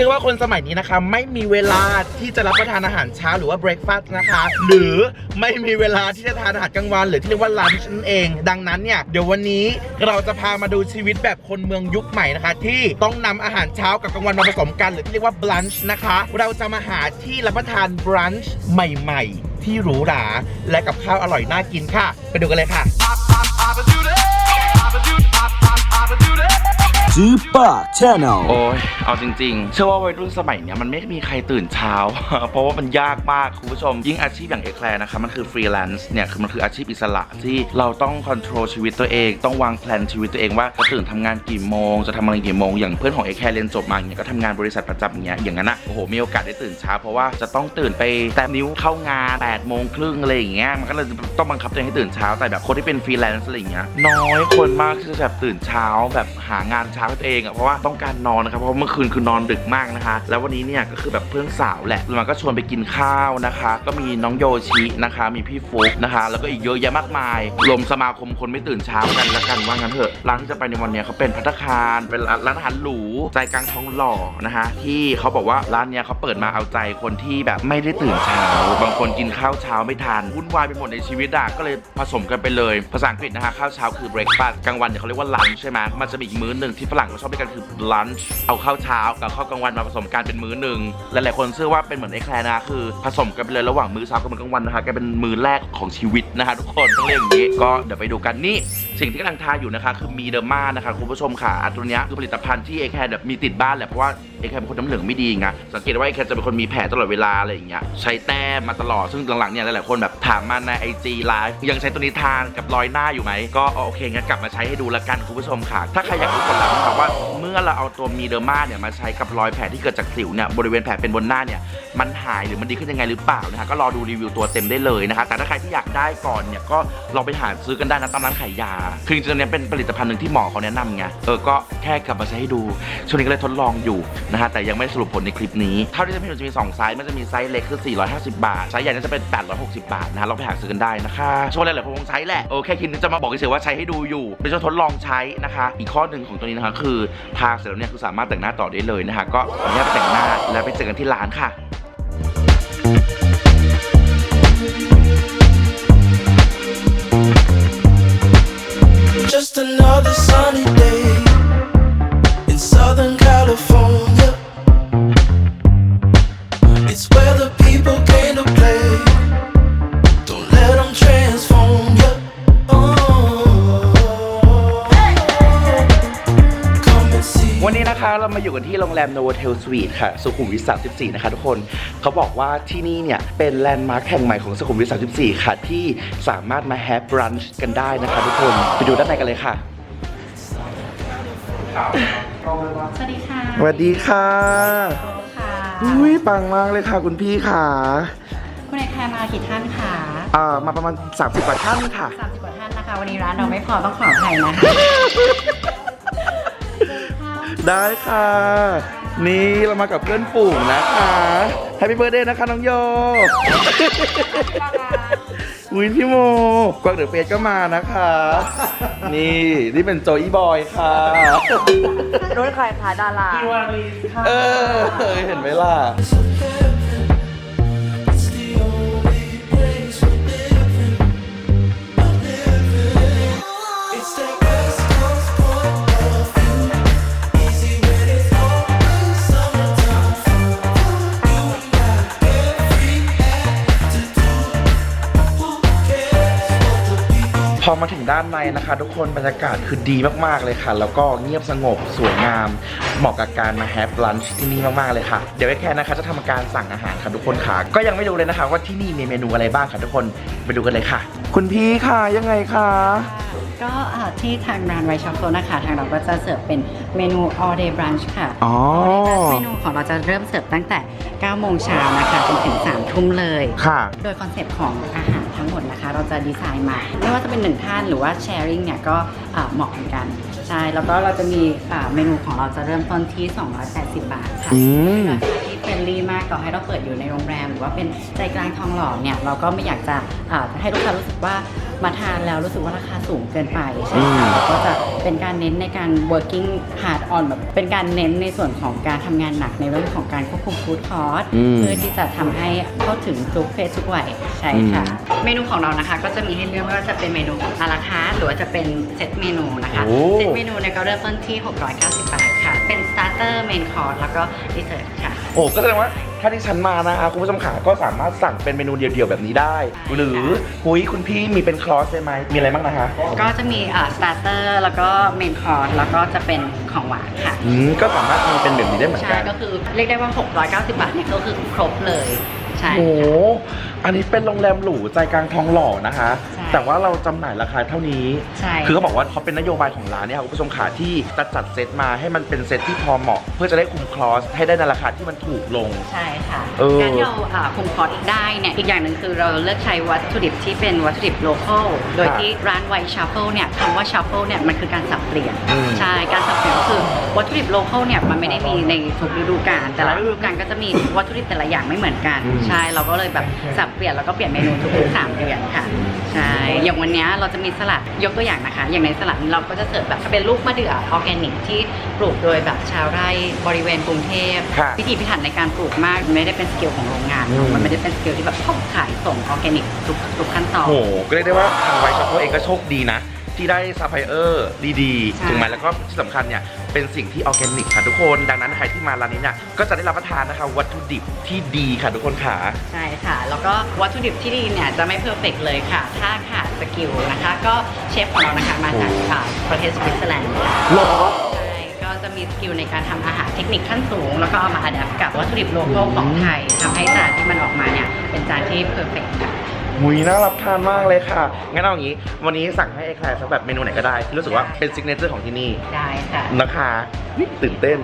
ชื่อว่าคนสมัยนี้นะคะ ไม่มีเวลาที่จะรับประทานอาหารเช้าหรือว่าเบรคฟาสต์นะคะ หรือไม่มีเวลาที่จะทานอาหารกลางวัน หรือที่เรียกว่าลันช์นั่นเอง ดังนั้นเนี่ยเดี๋ยววันนี้เราจะพามาดูชีวิตแบบคนเมืองยุคใหม่นะคะ ที่ต้องนำอาหารเช้ากับกลางวันมาผสมกัน หรือที่เรียกว่าบลันช์นะคะ เราจะมาหาที่รับประทานบรันช์ใหม่ ๆ ที่หรูหราและกับข้าวอร่อยน่ากินค่ะ ไปดูกันเลยค่ะ Super Channel โอ้ย เอาจริงๆ เชื่อว่าวัยรุ่นสมัยเนี้ยมันไม่มีใครตื่นเช้า เพราะว่ามันยากมากคุณผู้ชม ยิ่งอาชีพอย่างเอแคลร์นะคะมันคือฟรีแลนซ์เนี่ยคือมันคืออาชีพอิสระที่เราต้องคอนโทรลชีวิตตัวเอง ต้องวางแผนชีวิตตัวเองว่าจะตื่นทำงานกี่โมง จะทำอะไรกี่โมง อย่างเพื่อนของเอแคลร์เรียนจบมาอย่างเงี้ยก็ทำงานบริษัทประจำอย่างเงี้ยอย่างนั้นอะโอ้โหมีโอกาสได้ตื่นเช้า เพราะว่าจะต้องตื่นไปแต้มนิ้วเข้างาน8ปดโมงครึ่งอะไรอย่างเงี้ยมันก็เลยต้องบังคับตัวเองให้ตื่นเช้าแต่แบบคนที่เป็นฟรีแลนซ์อะไรอย่างเงี้ยน้อยคนมากที่จะแบบตื่นเช้าแบบหางานเช้าให้ตัวเองอะเพราะว่าต้องการนอนนะครับเพราะเมื่อคืนคือนอนดึกมากนะคะ แล้ววันนี้เนี่ยก็คือแบบเพื่อนสาวแหละแล้วมันก็ชวนไปกินข้าวนะคะ ก็มีน้องโยชินะคะ มีพี่ฟุกนะคะ แล้วก็อีกเยอะแยะมากมายรวมสมาคมคนไม่ตื่นเช้ากันละกันว่างั้นเถอะร้านที่จะไปในวันนี้เขาเป็นพัตคารเป็นร้านอาหารหรูใจกลางท้องหล่อนะคะที่เขาบอกว่าร้านเนี้ยเขาเปิดมาเอาใจคนที่แบบไม่ได้ตื่นเช้าบางคนกินข้าวเช้าไม่ทันวุ่นวายไปหมดในชีวิตอะก็เลยผสมกันไปเลย ภาษาอังกฤษนะคะข้าวเช้าคือ breakfast กลางวันเนี่ยเขาเรียกว่า lunch ใช่ไหมมันจะมีอีกมื้อหนึ่งที่ฝรั่งชอบเรียกกันคือ lunch เอาข้าวเช้ากับข้าวกลางวันมาผสมกันเป็นมื้อหนึ่งหลายๆคนเชื่อว่าเป็นเหมือนไอ้แคลนะคือผสมกันไปเลยระหว่างมื้อเช้ากับมื้อกลางวันนะคะแกเป็นมื้อแรกของชีวิตนะคะทุกคนต้องเรียกอย่างนี้ก็เดี๋ยวไปดูกันนี่สิ่งที่กำลังทาอยู่นะคะคือมีเดอร์มานะคะคุณผู้ชมค่ะอันตัวนี้คือผลิตภัณฑ์ที่ไอ้แคร์แบบมีติดบ้านแหละเพราะว่าไอ้แคร์เป็นคนน้ำเหลืองไม่ดีไงสังเกตว่าไอ้แคร์จะเป็นคนมีแผลตลอดเวลาอะไรอย่างเงี้ยใช้แต้มมาตลอดซึ่งหลังๆเนี่ยหลายๆคนแบบถามมาในไอจีไลฟ์ยังใช้ตัวนี้ทานกับรอยหน้าอยู่ไหมก็โอเคงั้นกลับมาใช้ให้ดูละกันคุณผู้ชมค่ะ ถ้าใครอยากรู้ผลลัพธ์นะครับว่าเมื่อเราเอาตัวมีเดอร์มาเนี่ยมาใช้กับรอยแผลที่เกิดจากสิวเนี่ยบริเวณแผลเป็นบนหน้าเนี่ยมันหายหรือมันดีขึ้นยังไงหรือเปล่านะคะก็รอดูรีวิวตัวเต็มได้เลยนะคะแต่ถ้าใครที่อยากได้ก่อนเนี่ยก็ลองไปหาซื้อกันได้นะตามร้านขายยา คือจริงๆตัวเนี้ยเป็นผลิตภัณฑ์หนึ่งที่หมอเขาแนะนำไงเออก็แค่กลับมาใช้ให้ดูช่วงนี้ก็เลยทดลองอยู่นะฮะแต่ยังไม่สรุปผลในคลิปนี้เท่าที่จะเห็นจะมีสองไซส์มันจะมีไซส์เล็กคือ 450 บาทไซส์ใหญ่น่าจะเป็น 860 บาทนะฮะลองไปหาซื้อกันได้นะคะช่วงแรกๆผมคงใช้แหละโอเคคิดจะมาบอกเฉยๆว่าใช้ให้ดูอยู่เป็นช่วงทดลองใช้นะคะ อีกข้อหนึ่งของตัวนี้นะคะคือทาเสร็จแล้วเนี่ยคือสามารถแต่งหน้าต่อได้เลยนะคะ ก็ขออนุญาตไปแต่งหน้าแล้วไปเจอกันที่ร้านค่ะ Just another sunny day มาอยู่กันที่โรงแรม Novotel Suite ค่ะ สุขุมวิท 34 นะคะทุกคน เขาบอกว่าที่นี่เนี่ย เป็นแลนด์มาร์คแห่งใหม่ของสุขุมวิท 34 ค่ะ ที่สามารถมาแฮปบรันช์กันได้นะคะทุกคน ไปดูด้านในกันเลยค่ะ สวัสดีค่ะสวัสดีค่ะค่ะอุ้ยปังมากเลยค่ะ คุณพี่ค่ะ คุณไอแคร์มากี่ท่านคะอ่ามาประมาณ 30 กว่าท่านค่ะ สามสิบกว่าท่านนะคะ วันนี้ร้านเราไม่พอต้องขออภัยนะคะเจอข้าว ได้ค่ะ นี่เรามากับเพื่อนฝูงนะคะแฮปปี้เบิร์ดเดย์นะคะน้องโยอุ้ยพี่โมกวางเดอะเฟสก็มานะคะ นี่นี่เป็นโจอี้บอยค่ะรุ่นใครคะดาราเออเห็นไหมล่ะ อมาถึงด้านในนะคะ ทุกคนบรรยากาศคือดีมากๆเลยค่ะ แล้วก็เงียบสงบสวยงาม เหมาะกับการมาแฮปลันช์ที่นี่มากๆเลยค่ะ เดี๋ยวไอ้แค่นะคะจะทำการสั่งอาหารค่ะทุกคนค่ะ ก็ยังไม่รู้เลยนะคะ ว่าที่นี่มีเมนูอะไรบ้างค่ะทุกคนไปดูกันเลยค่ะ คุณพี่ค่ะยังไงคะก็อ่าที่ทางร้านไวช็อปโซนะคะ ทางเราก็จะเสิร์ฟเป็นเมนู all day brunch ค่ะอ๋อ all day brunch เมนูของเราจะเริ่มเสิร์ฟตั้งแต่9โมงเช้านะคะจนถึง3ทุ่มเลยค่ะ โดยคอนเซปต์ของอาหารทั้ งหมดนะคะ เราจะดีไซน์มา ไม่ว่าจะเป็นหนึ่งท่านหรือว่าแชร์ i ิ g เนี่ยก็อ่าเหมาะเหมือนกัน ใช่ แล้วก็เราจะมีอ่าเมนูของเราจะเริ่มต้นที่ 280 บาทค่ะอืม ราคาที่เฟรนลี่มากต่อให้เราเปิดอยู่ในโรงแรม หรือว่าเป็นใจกลางทองหล่อเนี่ยเราก็ไม่อยากจะอ่าให้ลูกค้ารู้สึกว่ามาทานแล้วรู้สึกว่าราคาสูงเกินไปใช่อืค่ะมเราก็จะเป็นการเน้นในการ working hard on แบบเป็นการเน้นในส่วนของการทำงานหนักในเรื่องของการควบคุมฟู้ดคอร์สอืม เพื่อที่จะทำให้เข้าถึงทุกเพศทุกวัยใช่ค่ะ เมนูของเรานะคะ ก็จะมีให้เลือกไม่ว่าจะเป็นเมนูอาราคาร์หรือว่าจะเป็นเซตเมนูนะคะโอ้ เซตเมนูเนี่ยก็เริ่มต้นที่ 690 บาทค่ะ เป็นสตาร์เตอร์เมนคอร์สแล้วก็ดีเซอร์ทค่ะโอ้ก็แสดงว่าถ้าที่ฉันมานะคะคุณผู้ชมขาก็สามารถสั่งเป็นเมนูเดียวๆแบบนี้ได้ หรือหุยคุณพี่มีเป็นคลอสได้ไหมมีอะไรบ้างนะคะ ก็จะมีสตาร์เตอร์แล้วก็เมนคอร์สแล้วก็จะเป็นของหวานค่ะ อืมก็สามารถมีเป็นแบบนี้ได้เหมือนใช่กัน ก็คือเรียกได้ว่า 690 บาทเนี่ยก็คือครบเลย ใช่ โอ้โหอันนี้เป็นโรงแรมหรูใจกลางทองหล่อนะคะ ใช่ แต่ว่าเราจำหน่ายราคาเท่านี้ ใช่ คือเขาบอกว่าเขาเป็นนโยบายของร้านเนี่ยค่ะคุณผู้ชมขาที่จะจัดเซตมาให้มันเป็นเซตที่พอเหมาะ เพื่อจะได้คุมคลอสให้ได้ในราคาที่มันถูกลง ใช่ค่ะเออ การที่เราอ่าคุมคอร์สอีกได้เนี่ย อีกอย่างหนึ่งคือเราเลือกใช้วัตถุดิบที่เป็นวัตถุดิบโลคอลโดยที่ร้านไวชัฟเฟิลเนี่ยคำว่าชัฟเฟิลเนี่ยมันคือการสับเปลี่ยน อืม ใช่ การสับเปลี่ยนก็คือวัตถุดิบโลคอลเนี่ยมันไม่ได้มีในทุกฤดูกาลแต่ละฤดูกาลก็จะมีวัตถุดิบแต่ละอย่างไม่เหมือนกันใช่ เราก็เลยแบบสับเปลี่ยนแล้วก็เปลี่ยนเมนูทุกๆสามเดือนค่ะใช่อย่างวันเนี้ยเราจะมีสลัดยกตัวอย่างนะคะ อย่างในสลัดนี้เราก็จะเสิร์ฟแบบเป็นลูกมะเดื่อออร์แกนิกที่ปลูกโดยแบบชาวไร่บริเวณกรุงเทพค่ะพิถีพิถันในการปลูกมากมันไม่ได้เป็นสเกลของโรงงาน อืม มันไม่ได้เป็นสเกลที่แบบต้องขายส่งออร์แกนิกทุกทุกขั้นตอนโอ้โหก็เรียกได้ว่าทางไวช็อปเองก็โชคดีนะ ที่ได้ซัพพลายเออร์ดีใช่ ๆ ถึงไหมแล้วก็ที่สำคัญเนี่ย เป็นสิ่งที่ออร์แกนิกค่ะทุกคน ดังนั้นใครที่มาร้านนี้เนี่ย ก็จะได้รับประทานนะคะ วัตถุดิบที่ดีค่ะทุกคนค่ะ ใช่ค่ะ แล้วก็วัตถุดิบที่ดีเนี่ยจะไม่เพอร์เฟกเลยค่ะ ถ้าขาดสกิลนะคะ ก็เชฟของเรานะคะมาจากอ่าประเทศสวิตเซอร์แลนด์ค่ะหรอ ใช่ก็จะมีสกิลในการทำอาหารเทคนิคขั้นสูง แล้วก็เอามาอัดแอปกับวัตถุดิบโลคอลของไทยทำให้จานที่มันออกมาเนี่ยเป็นจานที่เพอร์เฟกค่ะ มุยน่ารับทานมากเลยค่ะ งั้นเอาอย่างนี้ วันนี้สั่งให้ไอแคลร์สักแบบเมนูไหนก็ได้ ที่รู้สึกว่าเป็นซิกเนเจอร์ของที่นี่ ได้ค่ะ นะคะตื่นเต้น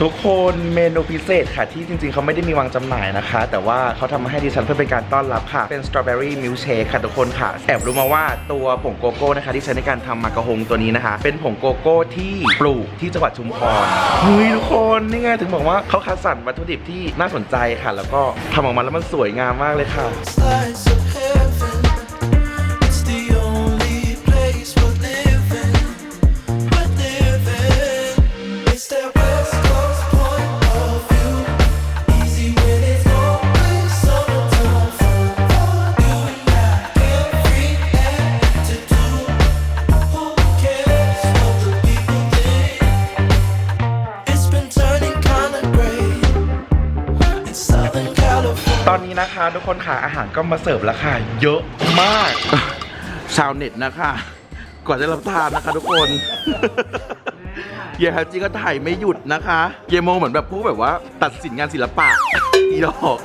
ทุกคนเมนูพิเศษค่ะ ที่จริงๆ เขาไม่ได้มีวางจำหน่ายนะคะ แต่ว่าเขาทำมาให้ดิฉันเพื่อเป็นการต้อนรับค่ะ เป็นสตรอเบอรี่มิลเชคค่ะทุกคนค่ะ แอบรู้มาว่าตัวผงโกโก้นะคะที่ใช้ในการทำมากระหงตัวนี้นะคะ เป็นผงโกโก้ที่ปลูกที่จังหวัดชุมพรเฮ้ยทุกคนนี่ไงถึงบอกว่าเขาคัดสรรวัตถุดิบที่น่าสนใจค่ะ แล้วก็ทำออกมาแล้วมันสวยงามมากเลยค่ะ Slice of ทุกคนค่ะอาหารก็มาเสิร์ฟแล้วค่ะ เยอะมาก ชาวเน็ตนะคะกว่าจะรับทานนะคะทุกคนเยฮัจิก็ถ่ายไม่หยุดนะคะ เยโมเหมือนแบบผู้แบบว่า ตัดสินงานศิลปะอีดอก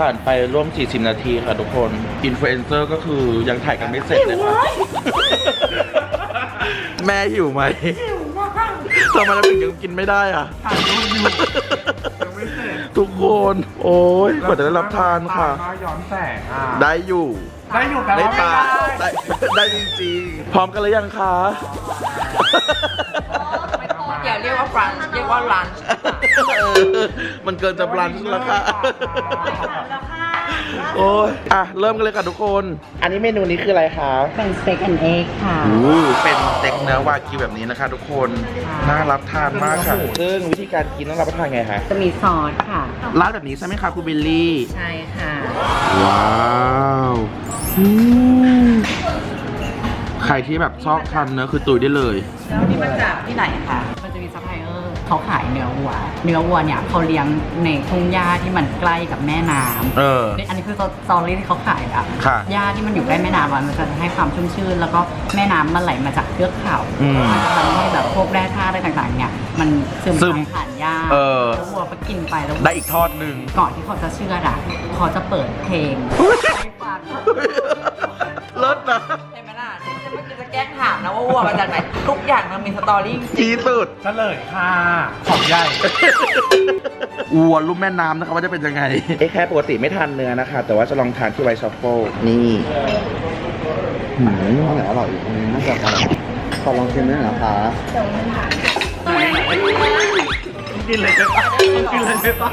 ผ่านไปร่วม 40 นาทีค่ะทุกคน อินฟลูเอนเซอร์ก็คือยังถ่ายกันไม่เสร็จเลยค่ะแม่หิวไหมหิวมากทำไมเราถึงยังกินไม่ได้อะ ถ่ายรูปอยู่ยังไม่เสร็จทุกคน โอ้ยกว่าจะได้รับทานค่ะย้อนแสงอะได้อยู่ ได้อยู่แต่ได้ว่าไม่ตาได้ ได้ได้จริงๆ พร้อมกันหรือยังคะ อย่าเรียกว่าฟรันเรียกว่าลันช์เออมันเกินจะบลันช์แล้วค่ะ โอ้ยอะ เริ่มกันเลยค่ะทุกคน อันนี้เมนูนี้คืออะไรคะเป็นสเต็กแอนด์เอ็กค่ะ อู้เป็นสเต็กเนื้อวากิวแบบนี้นะคะ ทุกคน น่ารับทานมากค่ะ ซึ่งวิธีการกินต้องรับประทานไงคะจะมีซอสค่ะ ร้านแบบนี้ใช่ไหมคะคุณบิลลี่ ใช่ค่ะ ว้าวอืมใครที่แบบชอบทานเนื้อคือตุยได้เลย แล้วนี่มาจากที่ไหนคะ เออร์เขาขายเนื้อวัว เนื้อวัวเนี่ยเขาเลี้ยงในทุ่งหญ้าที่มันใกล้กับแม่น้ำเออนี่อันนี้คือสตอรี่ที่เขาขายอะค่ะหญ้าที่มันอยู่ใกล้แม่น้ำอะมันจะให้ความชุ่มชื่น แล้วก็แม่น้ำมันไหลมาจากเทือกเขาอืมมันจะทำให้แบบพวกแร่ธาตุอะไรต่างๆ เนี่ยมันซึมซึมผ่านหญ้าเออ แล้ววัวก็กินไปแล้ว ได้อีกทอดหนึ่ง ก่อนที่เขาจะเชื่อดอะเขาจะเปิดเพลงให้ฟังเลิศนะใช่ แกล้งถามนะว่าวัวมาจากไหน ทุกอย่างมันมีสตอรี่ที่สุด เฉลยค่ะ ของใหญ่วัวลุ่มแม่น้ำนะคะว่าจะเป็นยังไง เอ้แค่ปกติไม่ทานเนื้อนะคะ แต่ว่าจะลองทานที่ไวท์ช็อฟเฟิลนี่หืมอร่อยอร่อยอันนี้น่าจะอร่อยขอลองชิมด้วยนะคะกินเลยใช่ปะกินเลยใช่ปะ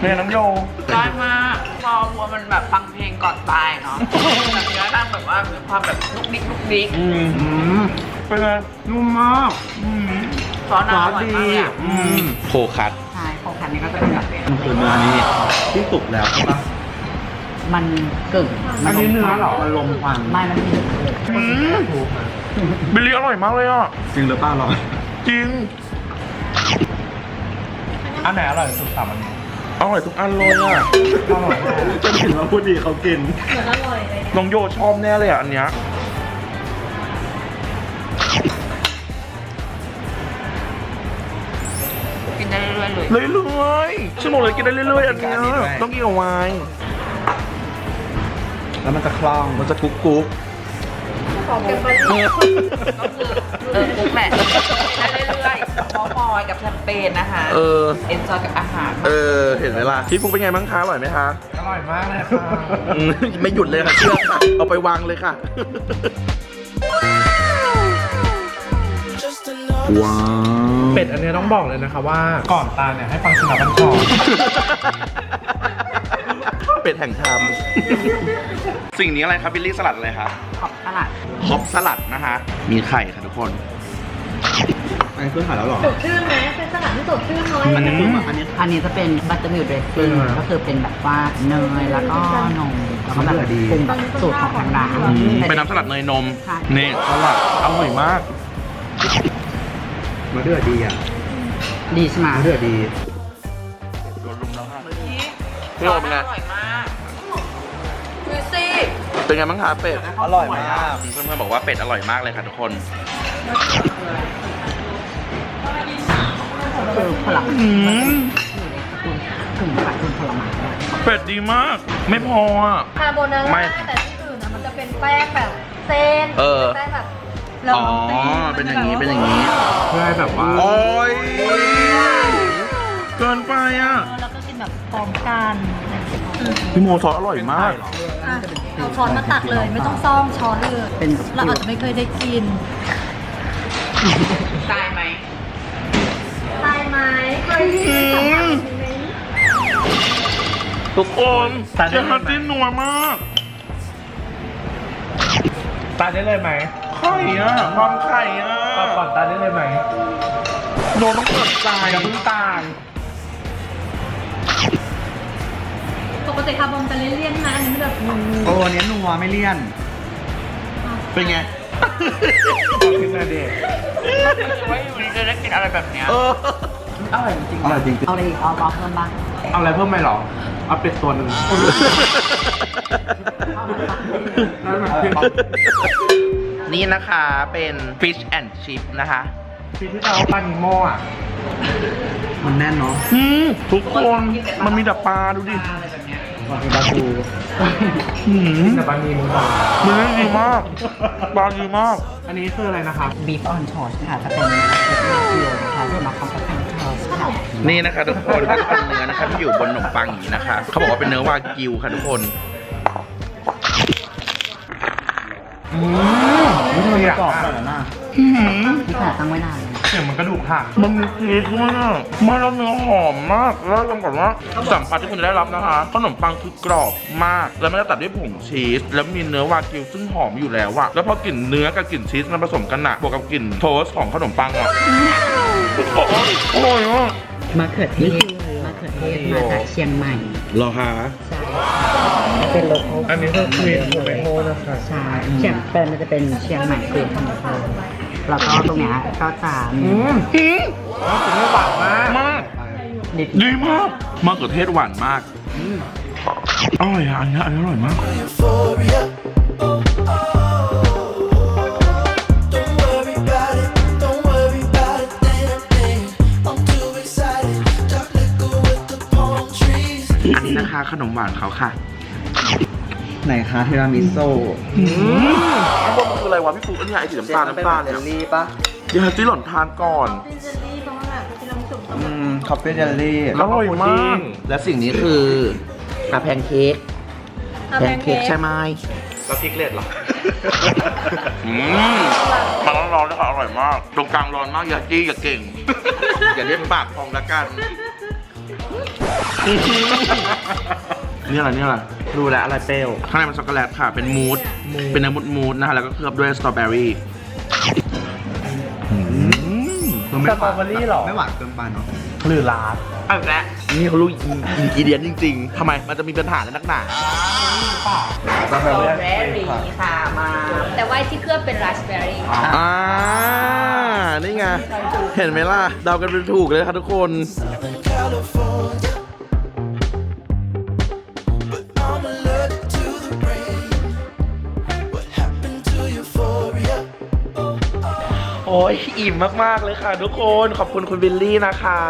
เนื้อน้ำโยได้มากพอวัวมันแบบฟังเพลงก่อนตายเนาะแบบเนื้อนั่งแบบว่ามีความแบบลุกดิ๊กลุกดิ๊กอืมเป็นไงนุ่มมากซอสน่าอร่อยมากเลยอะอืมโคคัตใช่ของคันนี้ก็จะเป็นแบบนี้มันคือเนื้อนี้ที่สุกแล้วใช่ปะมันกึ่งอันนี้เนื้อเหรอมันลมควันไม่มันถึงอืมบิลลี่อร่อยมากเลยอะ จริงหรือเปล่าหรอจริง อันไหนอร่อยสุดสามอันนี้ อร่อยทุกอันเลยอะอร่อยมากจะเห็นว่าพูดดีเขากินน้องโยชอบแน่เลยอะอันเนี้ยกินได้เรื่อยๆเลยเรื่อยๆฉันบอกเลยกินได้เรื่อยๆอันเนี้ยอันนี้ด้วยต้องกินกับไวน์แล้วมันจะคล่องมันจะกุ๊กกุ๊ก ก็คือเออปุ๊บแหละได้เรื่อยๆพอมอยกับแชมเปญนะคะเออ เอนจอยกับอาหารเออ เห็นไหมล่ะ พี่ฟุกเป็นไงบ้างคะ อร่อยไหมคะ อร่อยมากเลยค่ะอืมไม่หยุดเลยค่ะเชื่อค่ะ เอาไปวางเลยค่ะ Just enough. ว้าว เป็ดอันเนี้ยต้องบอกเลยนะคะว่าก่อนตายเนี่ยให้ฟังชินบัญชรเป็ดแห่งธรรม สิ่งนี้อะไรครับบิลลี่สลัดอะไรคะขอบตลาด ฮอปสลัดนะคะ มีไข่ค่ะทุกคนอันนี้คือถ่ายแล้วหรอ สดชื่นไหมเป็นสลัดที่สดชื่นน้อยอันนี้คืออันนี้ อันนี้จะเป็นบัตเตอร์มิลเดรสซิ่งก็คือเป็นแบบว่าเนยแล้วก็นมแล้วก็แบบมันเหลือดีปรุงแบบสูตรของทางร้านเป็นน้ำสลัดเนยนมค่ะ นี่สลัดอร่อยมากมันเดือดดีอะดีใช่ไหมมันเดือดดีพี่โอเป็นไงอร่อยมากดูสิ เป็นไงบ้างคะเป็ด อร่อยมากเพื่อนๆบอกว่าเป็ดอร่อยมากเลยค่ะทุกคนคือผลไม้อืมกึ่งผักกึ่งผลไม้เป็ดดีมาก ไม่พออะ คาโบนาไม่ ร่าแต่ที่อื่นนะมันจะเป็นแป้งแบบเส้นเออ แป้งแบบอ๋อ เป็นอย่างนี้ เป็นอย่างนี้ เพื่อให้แบบว่า โอ้ยเกินไปอะ แล้วก็กินแบบพร้อมกัน พี่โมซอสอร่อยมาก อะเอาช้อนมาตักเลย ไม่ต้องซ่อมช้อนเลยเป็น เราอาจจะไม่เคยได้กิน ตายไหม ตายไหมเคยได้สัมผัสไหมทุกคนแต่ได้เจ้าไหม ฮัตติ้นนัวมากตายได้เลยไหมไข่อะความไข่อะเอาก่อนตายได้เลยไหมโดนต้องเปิดใจอย่าเพิ่งตาย ปกติคาร์บอนจะเลี่ยนๆนะอันนี้แบบงูโอ้อันนี้นัวไม่เลี่ยน เป็นไงขึ้นมาเด็กว่าอยู่ดีจะได้กินอะไรแบบเนี้ยเอออร่อยจริงอร่อยจริงเอาอะไรอีกเอาบล็อกเพิ่มบ้างเอาอะไรเพิ่มไหมหรอ เอาเป็ดตัวหนึ่งได้ไหมนี่นะคะเป็น fish and chip นะคะที่ที่เราปลานิโมอะ มันแน่นเนาะอืมทุกคน มันมีแต่ปลาดูดิ อะไรแบบเนี้ยมันเป็นปลาทูอืมแต่ปลานิโมก่อนมันได้ดีมากปลาดีมาก อันนี้คืออะไรนะครับบีฟออนชอร์ค่ะจะเป็นเนื้อเคียวนะคะที่มาคอมกับแพนทอสค่ะนี่นะคะทุกคนก็จะเป็นเนื้อนะคะที่อยู่บนขนมปังอย่างนี้นะคะ เขาบอกว่าเป็นเนื้อวากิวค่ะทุกคนนี่ทำไมอยากกรอบอะขนาดนั้นน่ะที่ขนาดตั้งไว้นาน เลยนะเสียงมันกระดูกหักมันมีชีสมากมาแล้วเนื้อหอมมาก แล้วลองก่อนว่าสัมผัสที่คุณจะได้รับนะคะ ขนมปังคือกรอบมาก แล้วมันจะตัดด้วยผงชีส แล้วมีเนื้อวากิวซึ่งหอมอยู่แล้วอะแล้วพอกลิ่นเนื้อกับกลิ่นชีสมันผสมกันหนักบวกกับกลิ่นโทสต์ของขนมปังอะโอ้ยอร่อยมากมะเขือเทศมะเขือเทศมาจากเชียงใหม่เหรอคะใช่เป็นโลโก้อันนี้คือควีนโทเมโต้นะคะใช่เชียงเป็นมันจะเป็นเชียงใหม่คือธรรมชาติ แล้วก็ตรงเนี้ยก็จะมีอ๋อเป็นเนื้อหวานมากมากนิดดีมากมะเขือเทศหวานมากอร่อยอะอันนี้อันนี้อร่อยมาก Euphoria. Don't worry about it. Don't worry about a damn thing. I'm too excited. Dark liquor with the palm trees. อันนี้นะคะ ขนมหวานเขาค่ะ ไหนคะทีรามิโซ่ อืมข้างบนวะพี่ฟุกอันนี้ไอสีน้ำตาลน้ำตาลเจเนี่ยลลี่ปะเดี๋ยวให้จีหล่นทานก่อน เป็นเจลลี่เพราะว่าแบบเป็นน้ำจุ่มอืมคอฟฟี่เจลลี่อร่อยมาก และสิ่งนี้คืออาแพนเค้กอะแพนเค้กใช่ไหมแล้วพริกเล็ดเหรอ อืมมันร้อนๆแล้วก็อร่อยมาก ตรงกลางร้อนมากอย่าจี้อย่าเก่ง อย่าเล่นปากพองละกัน นี่อะไรนี่อะไร ดูแลวอะไรเปรี้ยว ข้างในมันช็อกโกแลตค่ะ เป็นมูส เป็นเนื้อมูสมูสนะคะ แล้วก็เคลือบด้วยสตรอเบอรี่คือไม่หวานไม่หวานเกินไปเนาะหรือลาดเอาอีกแล้วนี่เขารู้อินกิเดียนจริงๆทำไมมันจะมีปัญหาและนักหนาสตรอเบอรี่ค่ะมา แต่ว่าที่เคลือบเป็นราสเบอร์รี่อ่านี่ไง เห็นไหมล่ะ เดากันเป็นถูกเลยค่ะทุกคน โอ้ยอิ่มมากๆเลยค่ะ ทุกคนขอบคุณคุณบิลลี่นะคะ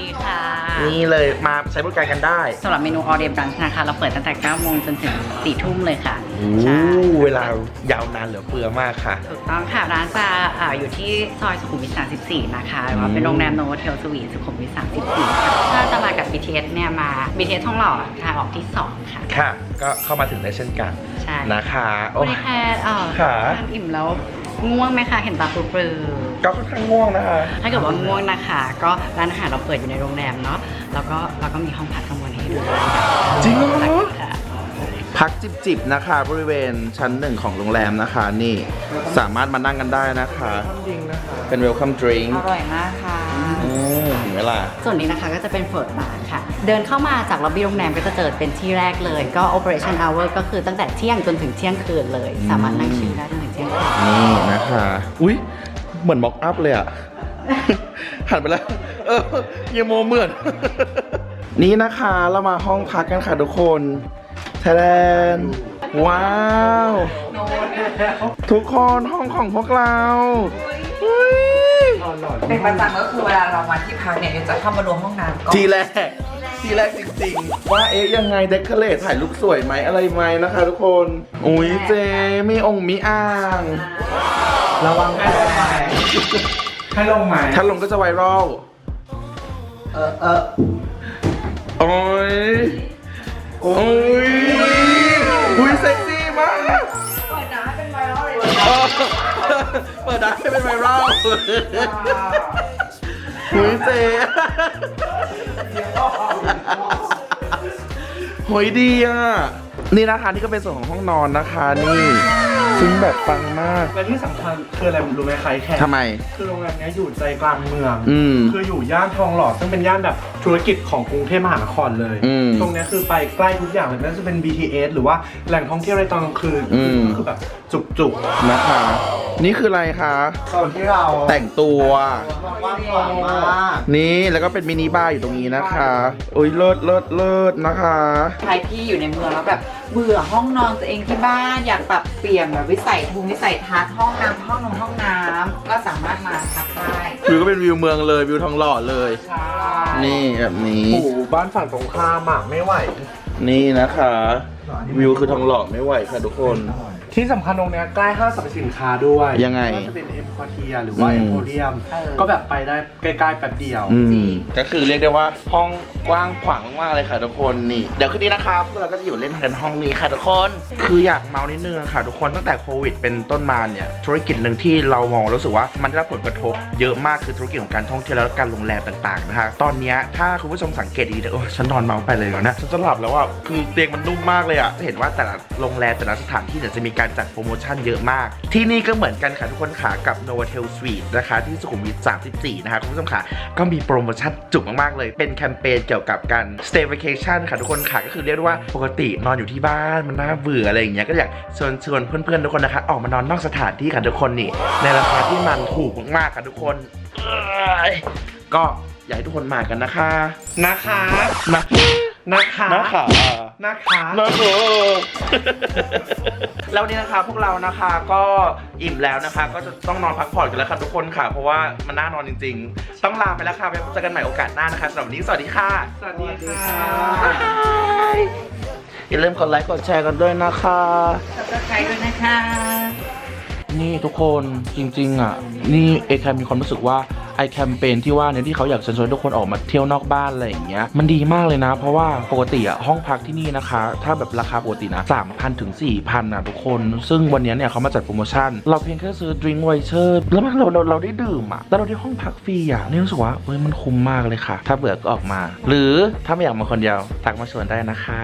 ดีค่ะนี่เลยมาใช้บริการกันได้สำหรับเมนูออเด b บรันช์นะคะ เราเปิดตั้งแต่9โมงจนถึง4ทุ่มเลยค่ะโอ้ใช่เวลายาวนานเหลือเฟือมากค่ะ ถูกต้องค่ะ ร้านจะอ่าอยู่ที่ซอยสุขุมวิท 34 นะคะหรือว่าเป็นโรงแรมโนเทลสวีทสุขุมวิท 34 ค่ะ ถ้าจะมากับ BTS เนี่ยมา BTS ทองหล่อทางออกที่ 2 ค่ะ ค่ะ ก็เข้ามาถึงได้เช่นกันใช่นะคะ โอ้คุณแค่เอ่อค่ะ ทานอิ่มแล้ว ง่วงไหมคะ เห็นตาปลือๆก็ค่อนข้างง่วงนะคะถ้าเกิดว่าง่วงนะคะ ก็ร้านอาหารเราเปิดอยู่ในโรงแรมเนาะแล้วก็เราก็มีห้องพักข้างบนให้ด้วยจริงเหรอค่ะ พักจิบๆนะคะ บริเวณชั้นหนึ่งของโรงแรมนะคะ นี่สามารถมานั่งกันได้นะคะ เป็น welcome drink อร่อยมากค่ะอืมเห็นไหมล่ะส่วนนี้นะคะก็จะเป็นเฟิร์ดบาร์ค่ะ เดินเข้ามาจากล็อบบี้โรงแรมก็จะเจอเป็นที่แรกเลย ก็ operation hour ก็คือตั้งแต่เที่ยงจนถึงเที่ยงคืนเลย สามารถนั่งชิลได้จ นถึงเที่ยงคืนนี่นะคะ อุ้ยเหมือนม็อกอัพเลยอะหันไปแล้ว เออยังโมเหมือน นี่นะคะเรามาห้องพักกันค่ะทุกคนแทนว้าว ทุกคนห้องของพวกเราอุ๊ยเป็นประจำก็คือเวลาเรามาที่พักเนี่ยจะเข้ามาดูห้องน้ำก่อน ทีแรก ทีแรกจริงๆ ว่าเอ๊ะยังไงเดคอเรทถ่ายรูปสวยไหมอะไรไหมนะคะทุกคน อุ้ยเจมีองค์มีอ่าง ระวังให้ลงไหมให้ลงไหมถ้าลงก็จะไวรัล เออเออโอ้ย โอ้ยอุ้ยเซ็กซี่มาก เปิดดาให้เป็นไวรัลเลยเปิดดาให้เป็นไวรัล หุยเซหอยดีอะ นี่นะคะ นี่ก็เป็นส่วนของห้องนอนนะคะนี่ ซึ่งแบบปังมาก และที่สำคัญคืออะไรรู้ไหมใครแขกทำไม คือโรงแรมเนี้ยอยู่ใจกลางเมือง อืม คืออยู่ย่านทองหล่อซึ่งเป็นย่านแบบธุรกิจของกรุงเทพมหานครเลย อืมตรงเนี้ยคือไปใกล้ทุกอย่างเลยไม่ว่าจะเป็น BTS หรือว่าแหล่งท่องเที่ยวในตอนกลางคืนอืม คือแบบจุกนะคะ นี่คืออะไรคะ ส่วนที่เราแต่งตัวว่างขวางมากนี่แล้วก็เป็นมินิบาร์อยู่ตรงนี้นะคะโอ้ยเลิศเลิศเลิศนะคะ ใครที่อยู่ในเมืองแล้วแบบเบื่อห้องนอนตัวเองที่บ้านอยากปรับเปลี่ยนแบบวิสัยภูมิวิสัยทัศน์ห้องน้ำห้องนอนห้องน้ำก็สามารถมาพักได้วิวก็เป็นวิวเมืองเลยวิวทองหล่อเลย นี่แบบนี้ๆโอ้โหบ้านฝั่งตรงข้ามอะไม่ไหว นี่นะคะ วิวคือทองหล่อไม่ไหวค่ะทุกคน ที่สำคัญตรงเนี้ยใกล้ห้างสรรพสินค้าด้วยยังไงม่ว่าจะเป็นเอ็มควอเทียหรือว่าอืมเอ็มโพเรียมก็แบบไปได้ใกล้ๆแป๊บเดียว อืม ก็คือเรียกได้ว่าห้องกว้างขวางมากๆเลยค่ะทุกคนนี่ เดี๋ยวคืนนี้นะครับพวกเราก็จะอยู่เล่นกันห้องนี้ค่ะทุกคน คืออยากเมานิดนึงค่ะทุกคนตั้งแต่โควิดเป็นต้นมาเนี่ยธุรกิจหนึ่งที่เรามองรู้สึกว่ามันได้รับผลกระทบเยอะมากคือธุรกิจของการท่องเที่ยวและการโรงแรมต่างๆนะคะตอนเนี้ยถ้าคุณผู้ชมสังเกตดีๆโอ้ฉันนอนเมาไปเลยแล้วนะฉันจะหลับแล้วอะคือเตียงมันนุ่มมากเลยอะจะเห็นว่าแต่ละโรงแรมแต่ละสถานที่เนี่ยจะมีการจัดโปรโมชั่นเยอะมาก ที่นี่ก็เหมือนกันค่ะทุกคนค่ะกับ Novotel Suite นะคะที่สุขุมวิท 34 นะคะคุณผู้ชมค่ะ ก็มีโปรโมชั่นจุกมากๆเลย เป็นแคมเปญเกี่ยวกับการ stay vacation ค่ะทุกคนค่ะ ก็คือเรียกได้ว่าปกตินอนอยู่ที่บ้านมันน่าเบื่ออะไรอย่างเงี้ยก็อยากชวนชวนเพื่อนๆทุกคนนะคะ ออกมานอนนอกสถานที่ค่ะทุกคนนี่ ในราคาที่มันถูกมากๆค่ะทุกคนเอ้ยก็อยากให้ทุกคนมากันนะคะนะคะนะ นะคะนะคะนะคะนะคะแล้ววันนี้นะคะพวกเรานะคะก็อิ่มแล้วนะคะ ก็จะต้องนอนพักผ่อนกันแล้วค่ะทุกคนค่ะ เพราะว่ามันน่านอนจริง ๆ ต้องลาไปแล้วค่ะไปพบกันใหม่โอกาสหน้านะคะสำหรับวันนี้สวัสดีค่ะสวัสดีค่ะอย่าลืมกดไลค์กดแชร์กันด้วยนะคะแล้วก็ใครด้วยนะคะที่นี่ทุกคนจริงๆอะนี่เอแคมมีความรู้สึกว่า ไอแคมเปญที่ว่าเนี่ยที่เขาอยากเชิญชวนทุกคนออกมาเที่ยวนอกบ้านอะไรอย่างเงี้ยมันดีมากเลยนะ เพราะว่าปกติอะห้องพักที่นี่นะคะ ถ้าแบบราคาปกตินะ3,000ถึง4,000อะทุกคน ซึ่งวันนี้เนี่ยเขามาจัดโปรโมชั่น เราเพียงแค่ซื้อดริงไวเชอร์แล้วมันเราเราเราได้ดื่มอะแล้วเราได้ห้องพักฟรีอะนี่รู้สึกว่าเฮ้ยมันคุ้มมากเลยค่ะ ถ้าเบื่อก็ออกมา หรือถ้าไม่อยากมาคนเดียวทักมาชวนได้นะคะ